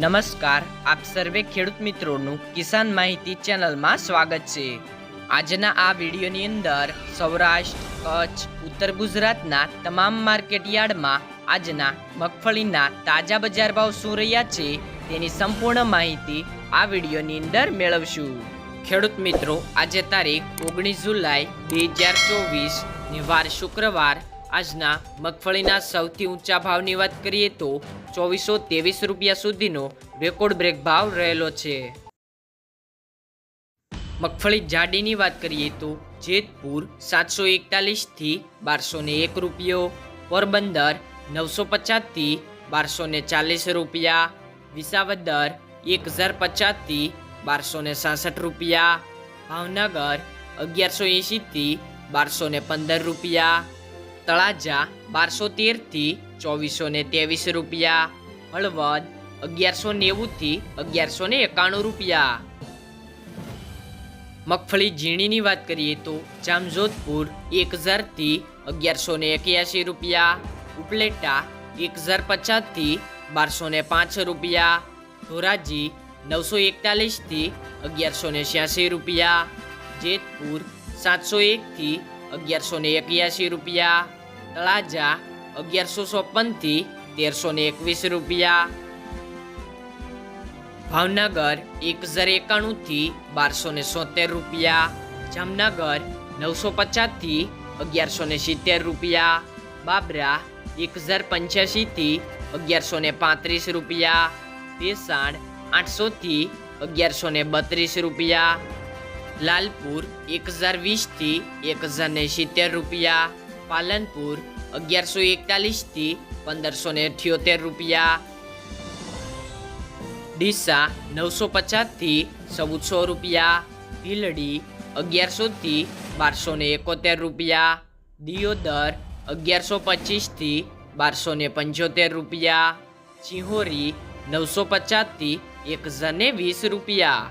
નમસ્કાર, આપ સર્વે ખેડૂત મિત્રોનું કિસાન માહિતી ચેનલમાં સ્વાગત છે. આજના આ વિડીયોની અંદર સૌરાષ્ટ્ર, કચ્છ, ઉત્તર ગુજરાતના તમામ માર્કેટ યાર્ડમાં આજના મગફળીના તાજા બજાર ભાવ શું રહ્યા છે તેની સંપૂર્ણ માહિતી આ વિડીયોની અંદર મેળવશું. ખેડૂત મિત્રો, આજે તારીખ ઓગણીસ જુલાઈ બે હજાર ચોવીસ વાર શુક્રવાર આજના મગફળીના સૌથી ઊંચા ભાવની વાત કરીએ તો ચોવીસો ત્રેવીસ રૂપિયા સુધીનો રેકોર્ડ બ્રેક ભાવ રહેલો છે. મગફળી જાડીની વાત કરીએ તો જેતપુર સાતસો એકતાલીસથી બારસો ને એક રૂપિયો, પોરબંદર નવસો પચાસથી બારસો ને ચાલીસ રૂપિયા, વિસાવદર એક હજાર પચાસથી બારસો ને સાસઠ રૂપિયા, ભાવનગર અગિયારસો એંશીથી બારસો ને પંદર રૂપિયા તળાજા બારસો તેરથી ચોવીસો ને ત્રેવીસ રૂપિયા, હળવદ અગિયારસો નેવુંથી અગિયારસો ને એકાણું રૂપિયા. મગફળી ઝીણીની વાત કરીએ તો જામજોધપુર એક હજારથી અગિયારસો ને એક્યાસી રૂપિયા, ઉપલેટા એક હજાર પચાસથી બારસો ને પાંચ રૂપિયા, ધોરાજી નવસો એકતાલીસથી અગિયારસો ને છ્યાસી રૂપિયા, જેતપુર સાતસો એકથી અગિયારસો ને એક્યાસી રૂપિયા તળાજા અગિયારસો ચોપનથી તેરસો ને એકવીસ રૂપિયા. ભાવનગર એક હજાર એકાણુંથી બારસો ને સોતેર રૂપિયા. જામનગર નવસો પચાસથી અગિયારસો ને સિત્તેર રૂપિયા. બાબરા એક હજાર પંચ્યાસીથી અગિયારસો ને પાંત્રીસ રૂપિયા. ભેસાણ આઠસોથી અગિયારસો ને બત્રીસ રૂપિયા. લાલપુર એક હજાર વીસથી એક હજાર ને સિત્તેર રૂપિયા. પાલનપુર, અગિયારસો એકતાલીસથી પંદરસો ને અઠ્યોતેર રૂપિયા. ડીસા, નવસો પચાસથી ચૌદસો રૂપિયા. ભીલડી, અગિયારસોથી બારસો ને એકોતેર રૂપિયા. દિયોદર, અગિયારસો પચીસથી બારસો ને પંચોતેર રૂપિયા. ચિહોરી, નવસો પચાસથી એક હજાર વીસ રૂપિયા.